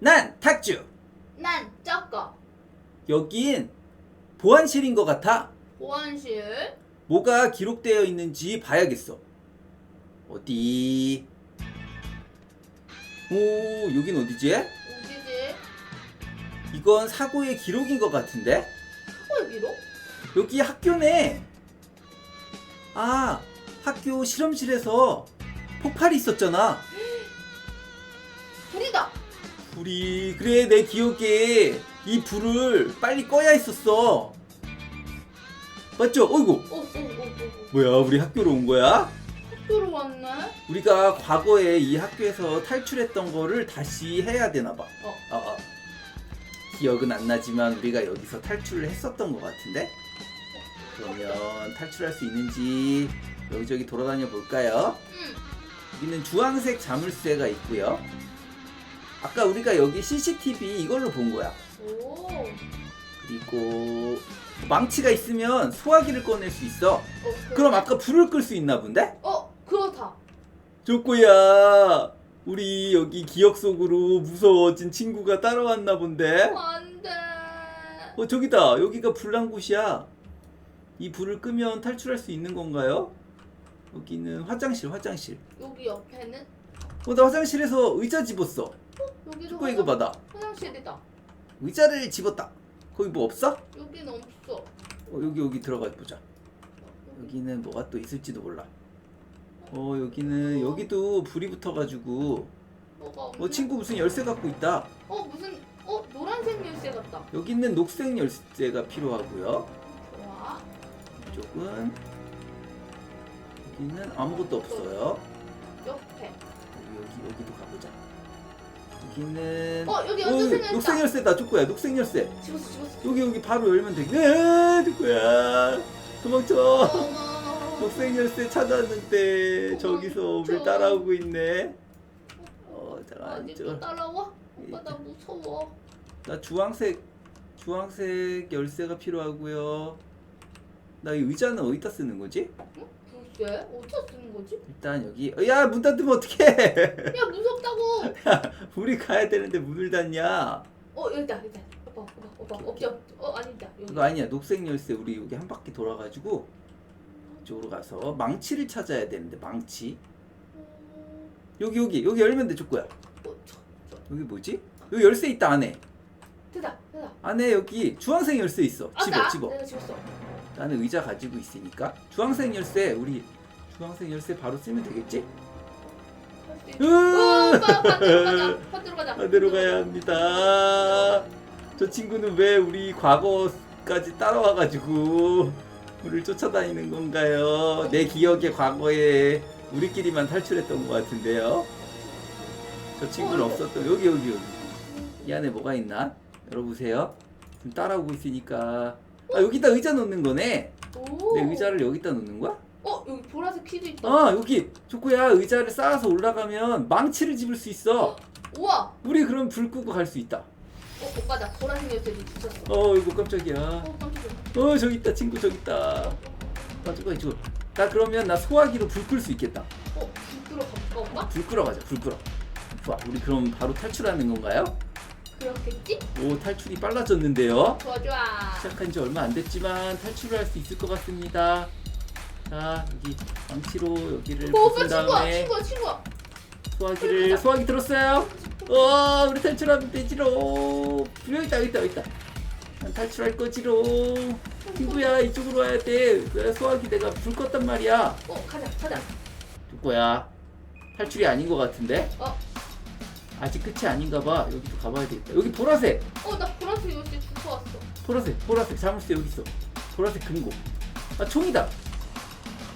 난 탁주. 난 쩌꺼. 여긴 보안실인 것 같아. 보안실. 뭐가 기록되어 있는지 봐야겠어. 어디? 오, 여긴 어디지? 어디지? 이건 사고의 기록인 것 같은데? 헐 기록? 여기 학교네. 아, 학교 실험실에서 폭발이 있었잖아. 불이 그래 내 기억에 이 불을 빨리 꺼야 했었어. 맞죠? 어이구 어, 어, 어, 어, 어. 뭐야 우리 학교로 온 거야? 학교로 왔네. 우리가 과거에 이 학교에서 탈출했던 거를 다시 해야 되나 봐. 어. 어, 어. 기억은 안 나지만 우리가 여기서 탈출을 했었던 것 같은데. 그러면 탈출할 수 있는지 여기저기 돌아다녀 볼까요? 응. 여기는 주황색 자물쇠가 있고요. 아까 우리가 여기 CCTV 이걸로 본 거야. 오. 그리고 망치가 있으면 소화기를 꺼낼 수 있어. 어. 그럼 아까 불을 끌 수 있나 본데? 어, 그렇다. 조코야, 우리 여기 기억 속으로 무서워진 친구가 따라왔나 본데? 안 돼. 어, 저기다. 여기가 불난 곳이야. 이 불을 끄면 탈출할 수 있는 건가요? 여기는 화장실, 화장실. 여기 옆에는 어, 나 화장실에서 의자 집었어. 여기도 조코 이거 화장- 받아. 화장실이다. 의자를 집었다. 거기 뭐 없어? 여기는 없어. 어, 여기 여기 들어가 보자. 여기는 뭐가 또 있을지도 몰라. 어 여기는 여기도 불이 붙어가지고 뭐가 없네. 어 친구 무슨 열쇠 갖고 있다. 어, 무슨 어, 노란색 열쇠 같다. 여기는 녹색 열쇠가 필요하고요. 좋아. 이쪽은 여기는 아무것도 없어요. 옆에. 여기 여기 여기도 가보자. 여기는 어, 여기 오, 연두색 열쇠. 녹색 열쇠다. 조코야 녹색 열쇠. 집었어, 집었어. 여기 여기 바로 열면 돼. 네 조코야 도망쳐. 어머. 녹색 열쇠 찾았는데 저기서 우리 따라오고 있네. 어, 잠깐 아니, 저, 또 따라와? 오빠 나 무서워. 나 주황색 주황색 열쇠가 필요하고요. 나 이 의자는 어디다 쓰는 거지? 글 쎄, 어디다 쓰는 거지? 일단 여기 어, 야문 닫으면 어떡해? 야, 무섭다고. 우리 가야 되는데 문을 닫냐? 어, 여기다, 여기다. 오빠, 오빠, 오빠, 없죠? 어, 아니다. 여기. 아니야 녹색 열쇠 우리 여기 한 바퀴 돌아가지고 이쪽으로 가서 망치를 찾아야 되는데 망치 음, 여기 여기 여기 열면 돼 조코야. 어, 저. 여기 뭐지? 여기 열쇠 있다 안에 됐다, 됐다. 안에 여기 주황색 열쇠 있어. 집어 나 집어. 내가 집었어. 나는 의자 가지고 있으니까 주황색 열쇠 우리 주황색 열쇠 바로 쓰면 되겠지? 오빠, 반대로 가자. 반대로 가자. 반대로 가야 합니다. 저 친구는 왜 우리 과거까지 따라와가지고 우리를 쫓아다니는 건가요? 내 기억의 과거에 우리끼리만 탈출했던 것 같은데요. 저 친구는 어. 없었던 여기 여기 여기 이 안에 뭐가 있나? 열어보세요. 지금 따라오고 있으니까 아 여기다 의자 놓는 거네. 오. 내 의자를 여기다 놓는 거야? 어, 여기 보라색 키도 있다. 아 여기 조코야 의자를 쌓아서 올라가면 망치를 집을 수 있어. 우와. 우리 그럼 불 끄고 갈 수 있다. 어, 오빠 나 보라색 열쇠도 주셨어. 어 이거 깜짝이야. 어, 깜짝이야. 어 저기 있다 친구 저기 있다. 아 조코 이거 나 그러면 나 소화기로 불 끌 수 있겠다. 어, 불 끄러 갈까, 오빠? 불 끌어 가자 불 끌어. 좋아 우리 그럼 바로 탈출하는 건가요? 그렇겠지? 오 탈출이 빨라졌는데요. 좋아, 좋아. 시작한 지 얼마 안 됐지만 탈출을 할 수 있을 것 같습니다. 자 여기 망치로 여기를 어, 오빠 부순 친구야, 다음에 친구야, 친구야. 소화기를 소화기 들었어요. 어 우리 탈출하면 되지로. 여기 있다 여기 있다 여기 있다. 난 탈출할 거지로. 친구야 이쪽으로 와야 돼. 왜 소화기 내가 불 껐단 말이야. 어, 가자, 가자. 누구야? 탈출이 아닌 것 같은데? 어, 아직 끝이 아닌가 봐. 여기도 가봐야 되겠다. 여기 보라색. 어, 나 보라색 열쇠 주워 왔어. 보라색 보라색 자물쇠 여기 있어. 보라색 금고. 아 총이다.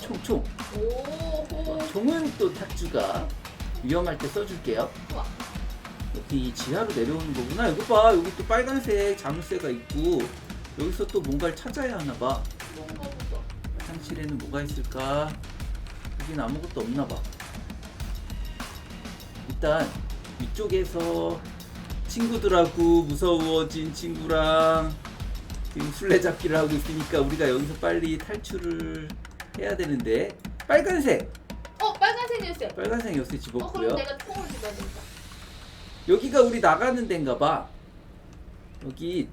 총 총. 오, 호. 총은 또 탁주가 위험할 때 써줄게요. 좋아. 여기 지하로 내려오는 거구나. 이거 봐. 여기 또 빨간색 자물쇠가 있고 여기서 또 뭔가를 찾아야 하나 봐. 뭔가 보다. 화장실에는 뭐가 있을까? 여긴 아무것도 없나 봐. 일단 위쪽에서 친구들하고 무서워진 친구랑 지금 술래잡기를 하고 있으니까 우리가 여기서 빨리 탈출을 해야 되는데 빨간색 어, 빨간색 열쇠. 빨간색 열쇠 어, 집었고요. 그럼 내가 총을 집어야 된다. 여기가 우리 나가는 데인가 봐. 여기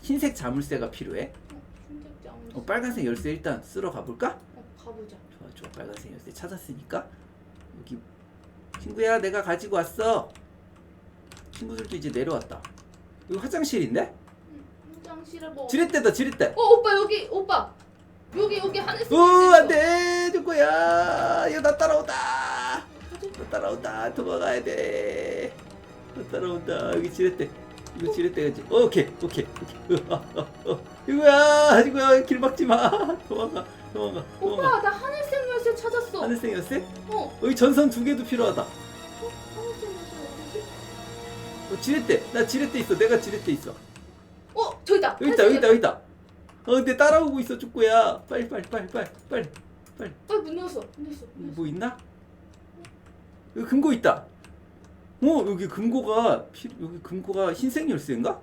흰색 자물쇠가 필요해. 어, 흰색 장물. 어, 빨간색 열쇠 일단 쓸어 가볼까? 어, 가보자. 좋아 좋아 빨간색 열쇠 찾았으니까 여기 친구야 내가 가지고 왔어. 친구들도 이제 내려왔다. 여기 화장실인데? 음, 화장실에 뭐. 지렛대다 지렛대. 어 오빠 여기 오빠 여기 여기 하늘색. 오 안돼 누구야? 이거 나 따라온다. 나 따라온다 도망가야 돼. 나 따라온다 여기 지렛대. 이거 지렛대가지. 어, 오케이 오케이 오케이. 어, 어, 어. 이거야 이거야 길 막지 마. 도망가 도망가 도망가. 오빠 나 하늘색 열쇠 찾았어. 하늘색 열쇠? 어. 여기 전선 두 개도 필요하다. 어? 하늘색 열쇠 어디지? 어, 지렛대. 나 지렛대 있어. 내가 지렛대 있어. 어 저기다. 여기 있다, 여기 있다, 여기 있다. 어, 근데 따라오고 있어, 축구야. 빨리, 빨리, 빨리, 빨리, 빨리, 빨리. 열었어. 문 열었어. 문 열었어. 뭐 있나? 여기 금고 있다. 어, 여기 금고가 피, 여기 금고가 흰색 열쇠인가?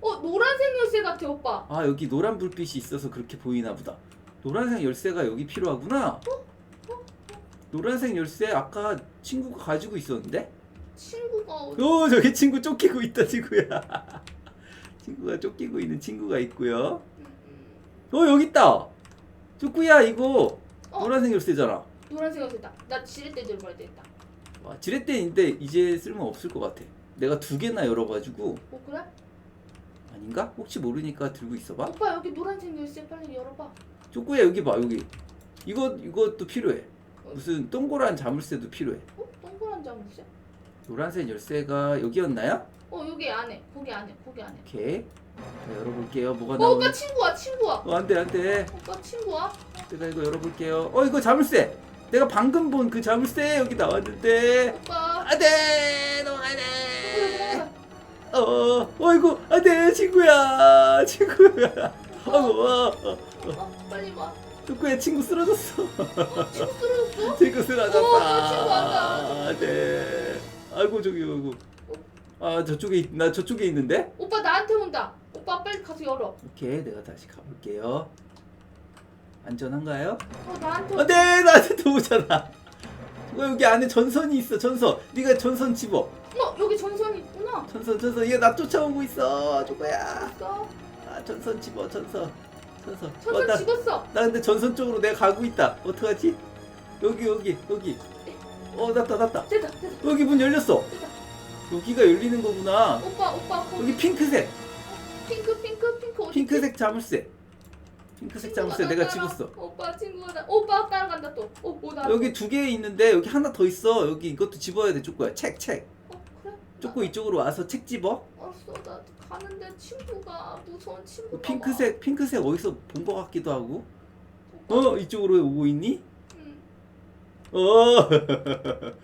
어 노란색 열쇠 같아 오빠. 아, 여기 노란 불빛이 있어서 그렇게 보이나 보다. 노란색 열쇠가 여기 필요하구나. 노란색 열쇠 아까 친구가 가지고 있었는데? 친구가 어디? 오, 저기 친구 쫓기고 있다, 친구야. 친구가 쫓기고 있는 친구가 있고요. 음, 어 여기 있다. 쭈꾸야 이거 어. 노란색 열쇠잖아. 노란색 열쇠다. 나 지렛대 들고 와야 되겠다. 와, 지렛대인데 이제 쓸모 없을 것 같아. 내가 두 개나 열어가지고 어 그래? 아닌가? 혹시 모르니까 들고 있어봐. 오빠 여기 노란색 열쇠 빨리 열어봐. 쭈꾸야 여기 봐 여기. 이거 이것도 필요해. 무슨 동그란 자물쇠도 필요해. 어 동그란 장물쇠? 노란색 열쇠가 여기였나요? 어 여기 안에 거기 안에 거기 안에. 오케이. 자, 열어볼게요. 뭐가 어 나오는? 오빠 친구야 친구야. 어 안돼 안돼. 오빠 친구야. 내가 이거 열어볼게요. 어 이거 자물쇠. 내가 방금 본 그 자물쇠 여기 나왔는데. 오빠. 안돼 넘어가야 친구야, 돼. 친구야. 어, 어이구, 안돼, 친구야, 친구야. 어, 어, 어, 어 빨리 와. 누구야, 친구 쓰러졌어. 어 친구 쓰러졌어? 친구 어, 쓰러졌다. 친구 왔다. 네. 아이고 저기, 아이고. 아 저쪽에 있- 나 저쪽에 있는데. 오빠 나한테 온다. 오빠 빨리 가서 열어. 오케이, 내가 다시 가볼게요. 안전한가요? 어 나한테. 안돼, 나한테 또 오잖아. 어, 여기 안에 전선이 있어, 전선. 네가 전선 집어. 어 여기 전선이 있구나. 전선, 전선. 얘 나 쫓아오고 있어. 있어. 아, 전선 집어, 전선. 전선. 어, 전선 나- 집었어. 나 근데 전선 쪽으로 내가 가고 있다. 어떡하지? 여기 여기 여기. 어 났다 났다. 됐다 됐다 여기 문 열렸어. 됐다. 여기가 열리는 거구나. 오빠 오빠 거기 여기 핑크색 핑크 핑크 핑크 어디? 핑크색 자물쇠. 핑크색 자물쇠 내가 집었어. 오빠 친구가 나 오빠 따라간다 또. 어뭐나 여기 두 개 있는데 여기 하나 더 있어. 여기 이것도 집어야 돼 쪼꼬야. 책 책. 어 그래? 쪼꼬 이쪽으로 와서 책 집어. 알았어 나 가는데 친구가 무서운 친구가 그 핑크색 핑크색 어디서 본거 같기도 하고. 와. 어 이쪽으로 오고 있니? 응. 어.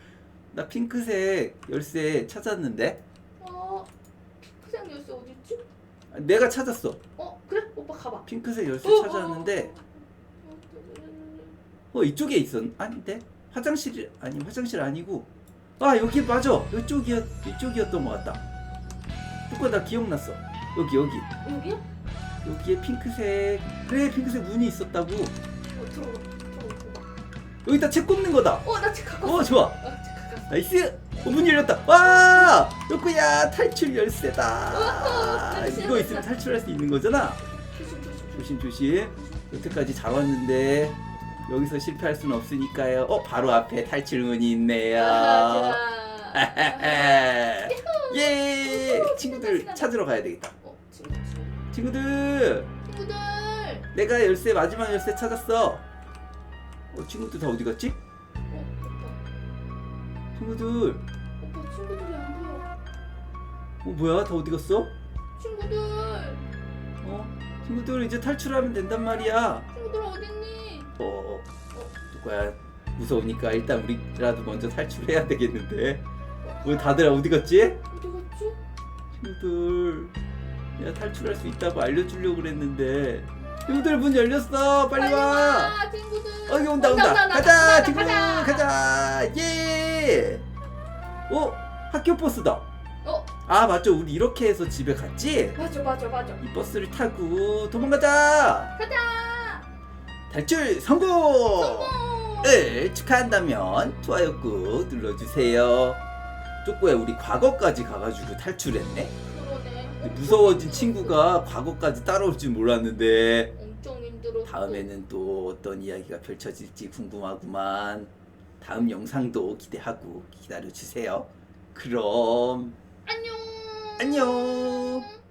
나 핑크색 열쇠 찾았는데. 어 핑크색 열쇠 어디 있지? 내가 찾았어. 어 그래 오빠 가봐. 핑크색 열쇠 어, 찾았는데 어, 어 이쪽에 있었 아닌데 화장실 아니 화장실 아니고 아 여기 맞아 이쪽이었 이쪽이었던 것 같다 누가 나 기억났어. 여기 여기. 여기야? 여기에 핑크색 그래 핑크색 문이 있었다고. 어 들어가 들어가. 여기다 책 꼽는 거다. 어 나 지금 갖고 왔어. 어 좋아. 어책 갖고 왔어. 나이스. 어, 문 열렸다. 와! 요코야 탈출 열쇠다. 우와, 이거 있으면 탈출할 수 있는 거잖아. 조심 조심 조심. 조심 조심. 여태까지 잘 왔는데 여기서 실패할 수는 없으니까요. 어 바로 앞에 탈출문이 있네요. 아, 예 친구들 찾으러 가야 되겠다 어 친구 친구. 친구들 친구들. 내가 열쇠 마지막 열쇠 찾았어 어 친구들 다 어디 갔지 어 오빠. 친구들 오빠 친구들이 안 보여. 어 뭐야 다 어디 갔어 친구들. 어 친구들 이제 탈출하면 된단 말이야 친구들 어딨니? 어, 어 누구야 무서우니까 일단 우리라도 먼저 탈출해야 되겠는데 왜 다들 어디 갔지 어디 갔지? 친구들 내가 탈출할 수 있다고 알려주려고 그랬는데 친구들 문 열렸어 빨리 와 친구들. 어, 여기 온다 온다, 가자 온다, 친구 가자. 가자 예 어? 학교 버스다 어 아 맞죠 우리 이렇게 해서 집에 갔지? 맞아 맞아 맞아. 이 버스를 타고 도망가자 가자. 탈출 성공 성공. 을 축하한다면 좋아요 꾹 눌러주세요 쪼꼬야 우리 과거까지 가가지고 탈출했네. 그러네. 무서워진 친구가 과거까지 따라올 줄 몰랐는데 엄청 힘들었어. 다음에는 또 어떤 이야기가 펼쳐질지 궁금하구만. 다음 영상도 기대하고 기다려 주세요. 그럼 안녕. 안녕.